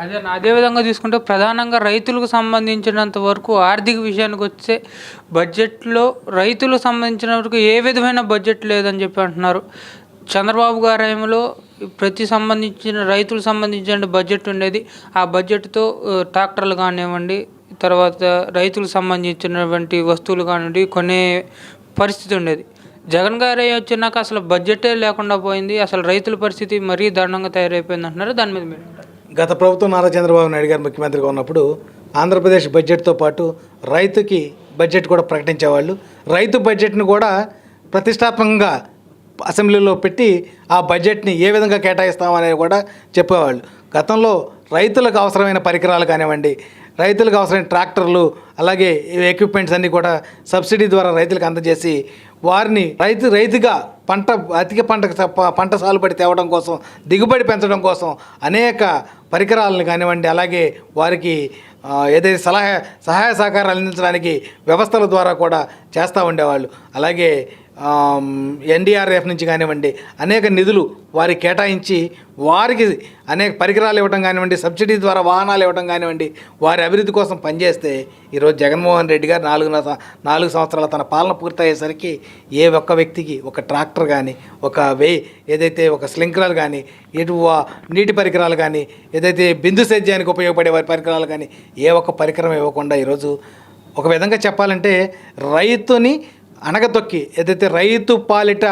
అదే అదే విధంగా తీసుకుంటే ప్రధానంగా రైతులకు సంబంధించినంత వరకు ఆర్థిక విషయానికి వస్తే బడ్జెట్లో రైతులకు సంబంధించిన వరకు ఏ విధమైన బడ్జెట్ లేదని చెప్పి అంటున్నారు. చంద్రబాబు గారి హయాంలో ప్రతి సంబంధించిన రైతులకు సంబంధించిన బడ్జెట్ ఉండేది. ఆ బడ్జెట్తో ట్రాక్టర్లు కానివ్వండి తర్వాత రైతులకు సంబంధించినటువంటి వస్తువులు కానివ్వండి కొనే పరిస్థితి ఉండేది. జగన్ గారు వచ్చినాక అసలు బడ్జెటే లేకుండా పోయింది. అసలు రైతుల పరిస్థితి మరీ దారుణంగా తయారైపోయింది అంటున్నారు. దాని మీద మీరు గత ప్రభుత్వం నారా చంద్రబాబు నాయుడు గారు ముఖ్యమంత్రిగా ఉన్నప్పుడు ఆంధ్రప్రదేశ్ బడ్జెట్తో పాటు రైతుకి బడ్జెట్ కూడా ప్రకటించేవాళ్ళు. రైతు బడ్జెట్ను కూడా ప్రతిష్టాత్మకంగా అసెంబ్లీలో పెట్టి ఆ బడ్జెట్ని ఏ విధంగా కేటాయిస్తామనేది కూడా చెప్పేవాళ్ళు. గతంలో రైతులకు అవసరమైన పరికరాలు కానివ్వండి రైతులకు అవసరమైన ట్రాక్టర్లు అలాగే ఎక్విప్మెంట్స్ అన్నీ కూడా సబ్సిడీ ద్వారా రైతులకు అందజేసి వారిని రైతు రైతుగా పంట అధిక పంటకు పంట సాగుబడి తేవడం కోసం దిగుబడి పెంచడం కోసం అనేక పరికరాలను కానివ్వండి అలాగే వారికి ఏదైతే సలహా సహాయ సహకారాలు అందించడానికి వ్యవస్థల ద్వారా కూడా చేస్తూ ఉండేవాళ్ళు. అలాగే ఎన్డీఆర్ఎఫ్ నుంచి కానివ్వండి అనేక నిధులు వారి కేటాయించి వారికి అనేక పరికరాలు ఇవ్వడం కానివ్వండి సబ్సిడీ ద్వారా వాహనాలు ఇవ్వడం కానివ్వండి వారి అభివృద్ధి కోసం పనిచేస్తే ఈరోజు జగన్మోహన్ రెడ్డి గారు నాలుగు నాలుగు సంవత్సరాల తన పాలన పూర్తయ్యేసరికి ఏ ఒక్క వ్యక్తికి ఒక ట్రాక్టర్ కానీ ఒక వే ఏదైతే ఒక స్లింక్లర్ కానీ ఇటు నీటి పరికరాలు కానీ ఏదైతే బిందు సేద్యానికి ఉపయోగపడే వారి పరికరాలు కానీ ఏ ఒక్క పరికరం ఇవ్వకుండా ఈరోజు ఒక విధంగా చెప్పాలంటే రైతుని అనగతొక్కి. ఏదైతే రైతు పాలిట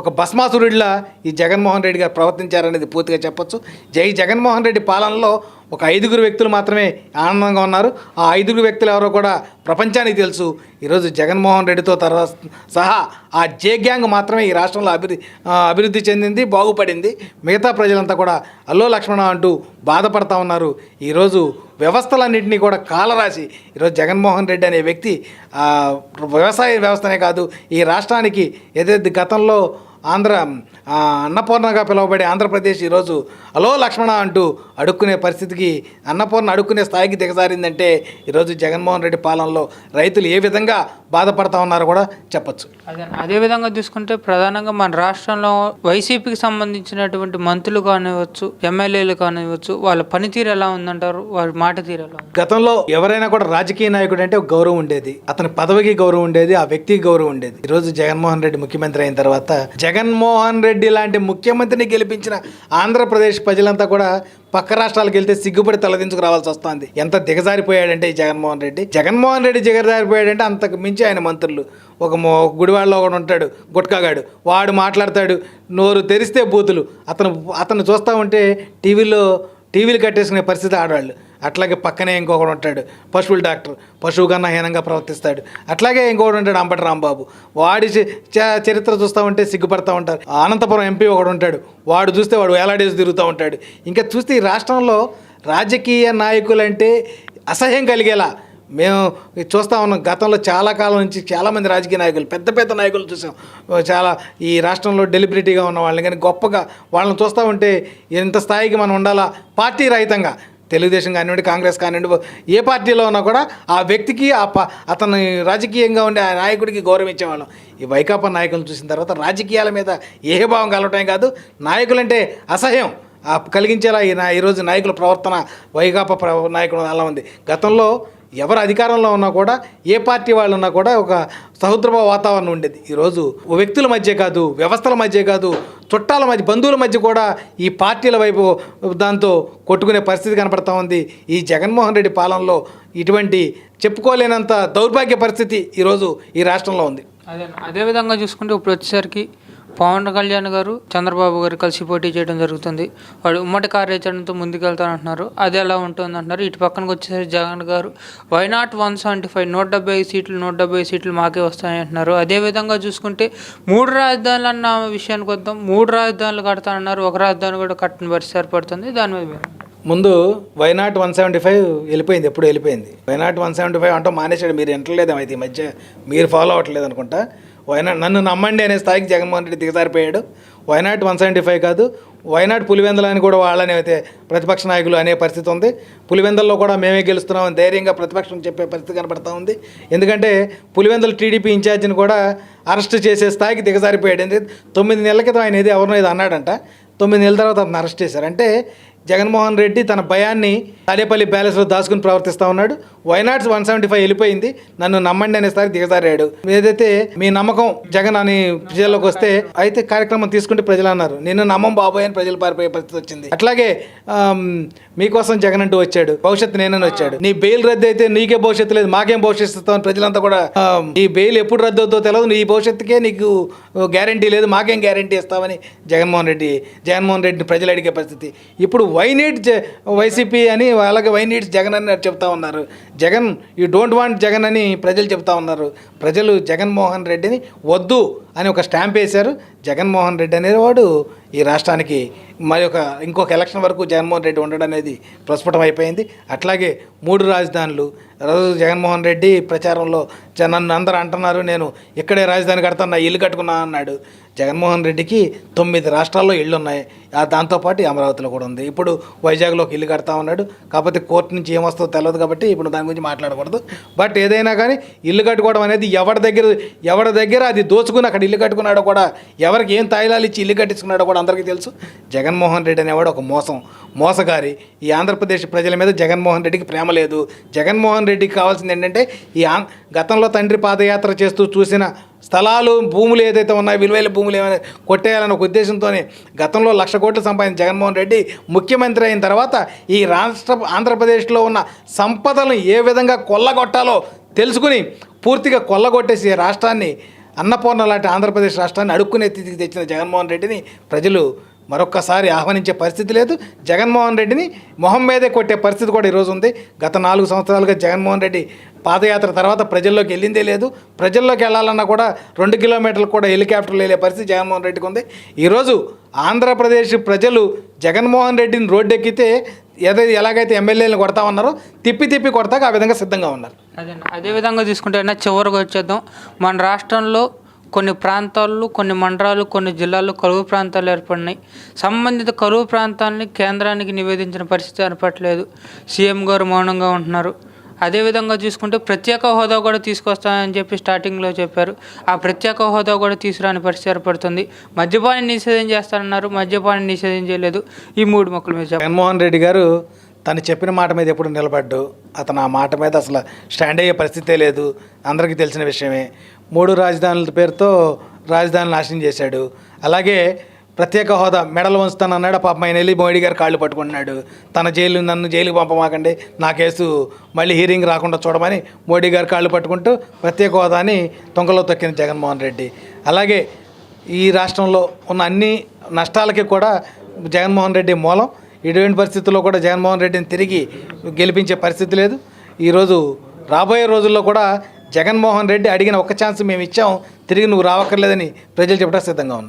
ఒక భస్మాసురుడిలా ఈ జగన్మోహన్ రెడ్డి గారు ప్రవర్తించారనేది పూర్తిగా చెప్పొచ్చు. జై జగన్మోహన్ రెడ్డి పాలనలో ఒక ఐదుగురు వ్యక్తులు మాత్రమే ఆనందంగా ఉన్నారు. ఆ ఐదుగురు వ్యక్తులు ఎవరో కూడా ప్రపంచానికి తెలుసు. ఈరోజు జగన్మోహన్ రెడ్డితో తర్వాత సహా ఆ జే గ్యాంగ్ మాత్రమే ఈ రాష్ట్రంలో అభివృద్ధి అభివృద్ధి చెందింది బాగుపడింది. మిగతా ప్రజలంతా కూడా అల్లో లక్ష్మణ అంటూ బాధపడతా ఉన్నారు. ఈరోజు వ్యవస్థలన్నింటినీ కూడా కాలరాసి ఈరోజు జగన్మోహన్ రెడ్డి అనే వ్యక్తి వ్యవసాయ వ్యవస్థనే కాదు ఈ రాష్ట్రానికి ఏదైతే గతంలో ఆంధ్ర అన్నపూర్ణగా పిలువబడే ఆంధ్రప్రదేశ్ ఈరోజు అలో లక్ష్మణ అంటూ అడుక్కునే పరిస్థితికి అన్నపూర్ణ అడుక్కునే స్థాయికి దిగజారిందంటే ఈరోజు జగన్మోహన్ రెడ్డి పాలనలో రైతులు ఏ విధంగా బాధపడతా ఉన్నారో కూడా చెప్పచ్చు. అదే అదే విధంగా చూసుకుంటే ప్రధానంగా మన రాష్ట్రంలో వైసీపీకి సంబంధించినటువంటి మంత్రులు కానివ్వచ్చు ఎమ్మెల్యేలు కానివ్వచ్చు వాళ్ళ పనితీరు ఎలా ఉందంటారు? వారి మాట తీరు ఎలా గతంలో ఎవరైనా కూడా రాజకీయ నాయకుడు అంటే గౌరవం ఉండేది. అతని పదవికి గౌరవం ఉండేది ఆ వ్యక్తికి గౌరవం ఉండేది. ఈ రోజు జగన్మోహన్ రెడ్డి ముఖ్యమంత్రి అయిన తర్వాత జగన్మోహన్ రెడ్డి లాంటి ముఖ్యమంత్రిని గెలిపించిన ఆంధ్రప్రదేశ్ ప్రజలంతా కూడా పక్క రాష్ట్రాలకు వెళ్తే సిగ్గుపడి తలదించుకు రావాల్సి వస్తుంది. ఎంత దిగజారిపోయాడంటే ఈ జగన్మోహన్ రెడ్డి. జగన్మోహన్ రెడ్డి దిగజారిపోయాడంటే అంతకు మించి ఆయన మంత్రులు. ఒక గుడివాడలో ఒకడు ఉంటాడు గుట్కాగాడు. వాడు మాట్లాడతాడు నోరు తెరిస్తే బూతులు. అతను అతను చూస్తూ ఉంటే టీవీలో టీవీలు కట్టేసుకునే పరిస్థితి ఆడవాళ్ళు. అట్లాగే పక్కనే ఇంకొకడు ఉంటాడు. పశువుల డాక్టర్. పశువు కన్నా హీనంగా ప్రవర్తిస్తాడు. అట్లాగే ఇంకొకడు ఉంటాడు అంబటి రాంబాబు. వాడి చ- చరిత్ర చూస్తూ ఉంటే సిగ్గుపడతా ఉంటారు. అనంతపురం ఎంపీ ఒకడు ఉంటాడు. వాడు చూస్తే వాడు వేలాడేసి తిరుగుతూ ఉంటాడు. ఇంకా చూస్తే ఈ రాష్ట్రంలో రాజకీయ నాయకులంటే అసహ్యం కలిగేలా మేము చూస్తూ ఉన్నాం. గతంలో చాలా కాలం నుంచి చాలామంది రాజకీయ నాయకులు పెద్ద పెద్ద నాయకులు చూసాం. చాలా ఈ రాష్ట్రంలో డెలిబిలిటీగా ఉన్న వాళ్ళని. కానీ గొప్పగా వాళ్ళని చూస్తూ ఉంటే ఎంత స్థాయికి మనం ఉండాలా? పార్టీ రహితంగా. తెలుగుదేశం కానివ్వండి కాంగ్రెస్ కానివ్వండి ఏ పార్టీలో ఉన్నా కూడా ఆ వ్యక్తికి ఆ ప అతను రాజకీయంగా ఉండే ఆ నాయకుడికి గౌరవించేవాళ్ళం ఈ వైకాపా నాయకులను చూసిన తర్వాత రాజకీయాల మీద ఏ భావం కలవటమే కాదు నాయకులంటే అసహ్యం. కలిగించేలా ఈ నా ఈరోజు నాయకుల ప్రవర్తన వైకాపా ప్ర నాయకుడు అలా ఉంది. గతంలో ఎవరు అధికారంలో ఉన్నా కూడా ఏ పార్టీ వాళ్ళు ఉన్నా కూడా ఒక సహృద్రభావ వాతావరణం ఉండేది. ఈరోజు వ్యక్తుల మధ్య కాదు వ్యవస్థల మధ్య కాదు చుట్టాల మధ్య బంధువుల మధ్య కూడా ఈ పార్టీల వైపు దాంతో కొట్టుకునే పరిస్థితి కనపడతా ఉంది. ఈ జగన్మోహన్ రెడ్డి పాలనలో ఇటువంటి చెప్పుకోలేనంత దౌర్భాగ్య పరిస్థితి ఈరోజు ఈ రాష్ట్రంలో ఉంది. అదే అదే విధంగా చూసుకుంటే ఇప్పుడు వచ్చేసరికి పవన్ కళ్యాణ్ గారు చంద్రబాబు గారు కలిసి పోటీ చేయడం జరుగుతుంది. వాడు ఉమ్మడి కార్యాచరణతో ముందుకెళ్తానంటున్నారు. అది ఎలా ఉంటుంది అంటున్నారు ఇటు పక్కనకి వచ్చేసరికి Jagan garu why not one seventy five నూట డెబ్బై ఐదు సీట్లు నూట డెబ్బై ఐదు సీట్లు మాకే వస్తాయంటున్నారు. అదే విధంగా చూసుకుంటే మూడు రాజధానులు అన్న విషయానికి వద్దాం. మూడు రాజధానులు కడతానన్నారు. ఒక రాజధాని కూడా కట్టిన పరిస్థితి ఏర్పడుతుంది. దాని మీద ముందు వైనాట్ వన్ సెవెంటీ ఫైవ్ వెళ్ళిపోయింది. ఎప్పుడు వెళ్ళిపోయింది. వైనాట్ వన్ సెవెంటీ ఫైవ్ అంటూ మానేశాడు. మీరు ఎంటలేదేమో అయితే ఈ మధ్య. మీరు ఫాలో అవ్వట్లేదు అనుకుంటా. వైనాట్ నన్ను నమ్మండి అనే స్థాయికి Jaganmohan Reddy దిగజారిపోయాడు. Why not one seventy five కాదు. వైనాట్ పులివెందలు అని కూడా వాళ్ళని అయితే ప్రతిపక్ష నాయకులు అనే పరిస్థితి ఉంది. పులివెందల్లో కూడా మేమే గెలుస్తున్నామని ధైర్యంగా ప్రతిపక్షం చెప్పే పరిస్థితి కనపడతా ఉంది. ఎందుకంటే పులివెందల టీడీపీ ఇన్ఛార్జిని కూడా అరెస్ట్ చేసే స్థాయికి దిగజారిపోయాడు. ఎందుకంటే తొమ్మిది నెలల క్రితం ఆయన ఏది ఎవరినో ఇది అన్నాడంట. తొమ్మిది నెలల తర్వాత అతను అరెస్ట్ చేశారు. అంటే జగన్మోహన్ రెడ్డి తన భయాన్ని తాడేపల్లి ప్యాలెస్లో దాచుకుని ప్రవర్తిస్తూ ఉన్నాడు. వైనాట్స్ వన్ సెవెంటీ ఫైవ్ వెళ్ళిపోయింది. నన్ను నమ్మండి అనేసారి దిగజారాడు. ఏదైతే మీ నమ్మకం జగన్ అని ప్రజల్లోకి వస్తే అయితే కార్యక్రమం తీసుకుంటే ప్రజలు అన్నారు. నిన్ను నమ్మం బాబోయ్ అని ప్రజలు పారిపోయే పరిస్థితి వచ్చింది. అట్లాగే మీకోసం జగన్ అంటూ వచ్చాడు. భవిష్యత్తు నేనని వచ్చాడు. నీ బెయిల్ రద్దు అయితే నీకే భవిష్యత్తు లేదు. మాకేం భవిష్యత్తు ఇస్తామని ప్రజలంతా కూడా ఈ బెయిల్ ఎప్పుడు రద్దు అవుతుందో తెలియదు నీ భవిష్యత్తుకే నీకు గ్యారంటీ లేదు. మాకేం గ్యారంటీ ఇస్తామని జగన్మోహన్ రెడ్డి జగన్మోహన్ రెడ్డిని ప్రజలు అడిగే పరిస్థితి. ఇప్పుడు వై నీడ్ వైసీపీ అని అలాగే వై నీడ్స్ జగన్ అని చెప్తా ఉన్నారు. Jagan you don't want Jagan అని ప్రజలు చెప్తా ఉన్నారు. ప్రజలు జగన్మోహన్ రెడ్డిని వద్దు అని ఒక స్టాంప్ వేశారు. జగన్మోహన్ రెడ్డి అనేవాడు ఈ రాష్ట్రానికి మరి ఒక ఇంకొక ఎలక్షన్ వరకు జగన్మోహన్ రెడ్డి ఉండడం అనేది ప్రస్ఫుటం అయిపోయింది. అట్లాగే మూడు రాజధానులు రోజు జగన్మోహన్ రెడ్డి ప్రచారంలో జ- నన్ను అందరూ అంటున్నారు నేను ఇక్కడే రాజధాని కడతాను నా ఇల్లు కట్టుకున్నా అన్నాడు. జగన్మోహన్ రెడ్డికి తొమ్మిది రాష్ట్రాల్లో ఇళ్ళు ఉన్నాయి దాంతోపాటు అమరావతిలో కూడా ఉంది. ఇప్పుడు వైజాగ్లో ఒక ఇల్లు కడతా ఉన్నాడు. కాకపోతే కోర్టు నుంచి ఏమొస్తుందో తెలియదు కాబట్టి ఇప్పుడు దాని గురించి మాట్లాడకూడదు. బట్ ఏదైనా కానీ ఇల్లు కట్టుకోవడం అనేది ఎవరి దగ్గర ఎవరి దగ్గర అది దోచుకుని అక్కడ ఇల్లు కట్టుకున్నాడో కూడా ఎవరికి ఏం తాయిలాలు ఇచ్చి ఇల్లు కట్టించుకున్నాడో కూడా అందరికీ తెలుసు. జగన్మోహన్ రెడ్డి అనేవాడు ఒక మోసం మోసగారి. ఈ ఆంధ్రప్రదేశ్ ప్రజల మీద జగన్మోహన్ రెడ్డికి ప్రేమ లేదు. జగన్మోహన్ రెడ్డికి కావాల్సింది ఏంటంటే ఈ గతంలో తండ్రి పాదయాత్ర చేస్తూ చూసిన స్థలాలు భూములు ఏదైతే ఉన్నాయో విలువైన భూములు ఏమైనా కొట్టేయాలన్న ఒక ఉద్దేశంతోనే గతంలో లక్ష కోట్లు సంపాదించిన జగన్మోహన్ రెడ్డి ముఖ్యమంత్రి అయిన తర్వాత ఈ రాష్ట్ర ఆంధ్రప్రదేశ్లో ఉన్న సంపదలను ఏ విధంగా కొల్లగొట్టాలో తెలుసుకుని పూర్తిగా కొల్లగొట్టేసి రాష్ట్రాన్ని అన్నపూర్ణ లాంటి ఆంధ్రప్రదేశ్ రాష్ట్రాన్ని అడుక్కునే స్థితికి తెచ్చిన జగన్మోహన్ రెడ్డిని ప్రజలు మరొక్కసారి ఆహ్వానించే పరిస్థితి లేదు. జగన్మోహన్ రెడ్డిని మొహం మీదే కొట్టే పరిస్థితి కూడా ఈరోజు ఉంది. గత నాలుగు సంవత్సరాలుగా జగన్మోహన్ రెడ్డి పాదయాత్ర తర్వాత ప్రజల్లోకి వెళ్ళిందే లేదు. ప్రజల్లోకి వెళ్ళాలన్నా కూడా రెండు కిలోమీటర్లు కూడా హెలికాప్టర్లు వెళ్ళే పరిస్థితి జగన్మోహన్ రెడ్డికి ఉంది. ఈరోజు ఆంధ్రప్రదేశ్ ప్రజలు జగన్మోహన్ రెడ్డిని రోడ్డెక్కితే ఏదైతే ఎలాగైతే ఎమ్మెల్యేలను కొడతా ఉన్నారో తిప్పి తిప్పి కొడతాక ఆ విధంగా సిద్ధంగా ఉన్నారు. అదే అదేవిధంగా తీసుకుంటే చివరికి వచ్చేద్దాం. మన రాష్ట్రంలో కొన్ని ప్రాంతాల్లో కొన్ని మండలాలు కొన్ని జిల్లాల్లో కరువు ప్రాంతాలు ఏర్పడినాయి. సంబంధిత కరువు ప్రాంతాలని కేంద్రానికి నివేదించిన పరిస్థితి ఏర్పడలేదు సీఎం గారు మౌనంగా ఉంటున్నారు. అదేవిధంగా చూసుకుంటే ప్రత్యేక హోదా కూడా తీసుకొస్తానని చెప్పి స్టార్టింగ్లో చెప్పారు. ఆ ప్రత్యేక హోదా కూడా తీసుకురాని పరిస్థితి ఏర్పడుతుంది. మద్యపాన్ని నిషేధం చేస్తానన్నారు. మద్యపాన్ని నిషేధం చేయలేదు. ఈ మూడు మొక్కల మీద జగన్మోహన్ రెడ్డి గారు తను చెప్పిన మాట మీద ఎప్పుడు నిలబడ్డు. అతను ఆ మాట మీద అసలు స్టాండ్ అయ్యే పరిస్థితే లేదు. అందరికీ తెలిసిన విషయమే. మూడు రాజధానుల పేరుతో రాజధాని నాశనం చేశాడు. అలాగే ప్రత్యేక హోదా మెడలు వంచుతాను అన్నాడు. పాపం ఆయన వెళ్ళి మోడీ గారు కాళ్ళు పట్టుకుంటున్నాడు. తన జైలు నన్ను జైలుకి పంపమాకండి. నా కేసు మళ్ళీ హీరింగ్ రాకుండా చూడమని మోడీ గారు కాళ్ళు పట్టుకుంటూ ప్రత్యేక హోదాని తొంగలో తొక్కిన జగన్మోహన్ రెడ్డి. అలాగే ఈ రాష్ట్రంలో ఉన్న అన్ని నష్టాలకి కూడా జగన్మోహన్ రెడ్డి మూలం. ఇటువంటి పరిస్థితుల్లో కూడా జగన్మోహన్ రెడ్డిని తిరిగి గెలిపించే పరిస్థితి లేదు. ఈరోజు రాబోయే రోజుల్లో కూడా జగన్మోహన్ రెడ్డి అడిగిన ఒక్క ఛాన్స్ మేము ఇచ్చాం తిరిగి నువ్వు రావక్కర్లేదని ప్రజలు చెప్పడానికి సిద్ధంగా ఉన్నారు.